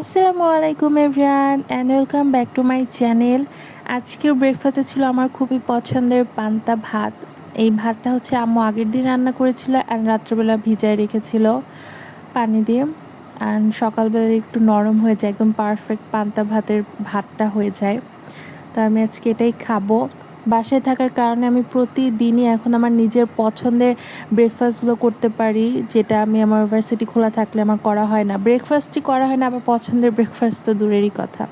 আসসালামু আলাইকুম everyone and welcome back to my channel আজকের ব্রেকফাস্টে ছিল আমার খুবই পছন্দের পান্তা ভাত। এই ভাতটা হচ্ছে আম্মু আগের দিন রান্না করেছিল অ্যান্ড রাত্রেবেলা ভিজায় রেখেছিল পানি দিয়ে। অ্যান্ড সকালবেলা একটু নরম হয়ে যায়, একদম পারফেক্ট পান্তা ভাতের ভাতটা হয়ে যায়। তো আমি আজকে এটাই খাব। বাসায় থাকার কারণে আমি প্রতিদিনই এখন আমার নিজের পছন্দের ব্রেকফাস্টগুলো করতে পারি, যেটা আমি আমার ইউনিভার্সিটি খোলা থাকলে আমার করা হয় না। ব্রেকফাস্টই করা হয় না আবার পছন্দের ব্রেকফাস্ট তো দূরেরই কথা।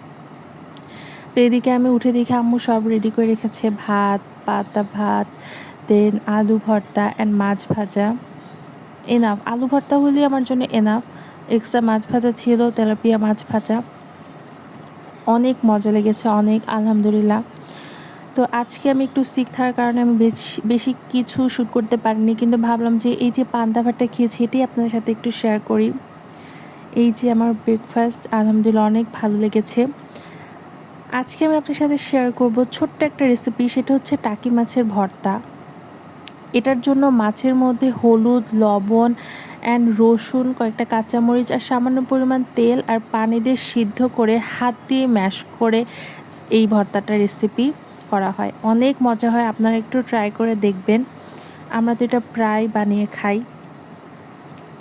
তো এদিকে আমি উঠে দেখে আম্মু সব রেডি করে রেখেছে, ভাত, পাতা ভাত দেন আলু ভর্তা অ্যান্ড মাছ ভাজা। এনাফ আলু ভর্তা হলেই আমার জন্য এনাফ এক্সট্রা মাছ ভাজা ছিল, তেলাপিয়া মাছ ভাজা। অনেক মজা লেগেছে, অনেক, আলহামদুলিল্লাহ। তো আজকে আমি একটু সিক থাকার কারণে আমি বেশি বেশি কিছু শ্যুট করতে পারিনি। কিন্তু ভাবলাম যে এই যে পান্তা ভাতটা খেয়েছি, এটাই আপনাদের সাথে একটু শেয়ার করি। এই যে আমার ব্রেকফাস্ট আলহামদুলিল্লাহ অনেক ভালো লেগেছে। আজকে আমি আপনার সাথে শেয়ার করব ছোট্ট একটা রেসিপি সেটা হচ্ছে টাকি মাছের ভর্তা। এটার জন্য মাছের মধ্যে হলুদ, লবণ অ্যান্ড রসুন, কয়েকটা কাঁচামরিচ আর সামান্য পরিমাণ তেল আর পানি দিয়ে সিদ্ধ করে হাত দিয়ে ম্যাশ করে এই ভর্তাটা রেসিপি করা হয়। অনেক মজা হয়, আপনারা একটু ট্রাই করে দেখবেন। আমরা তো এটা প্রায় বানিয়ে খাই।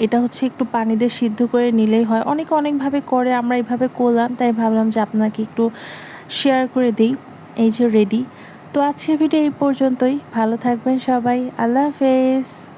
এটা হচ্ছে একটু পানি দিয়ে সিদ্ধ করে নিলেই হয়। অনেকে অনেকভাবে করে, আমরা এইভাবে করলাম, তাই ভাবলাম যে আপনাকে একটু শেয়ার করে দিই। এই যে রেডি তো আজকে ভিডিও এই পর্যন্তই। ভালো থাকবেন সবাই। আল্লাহ হাফেজ।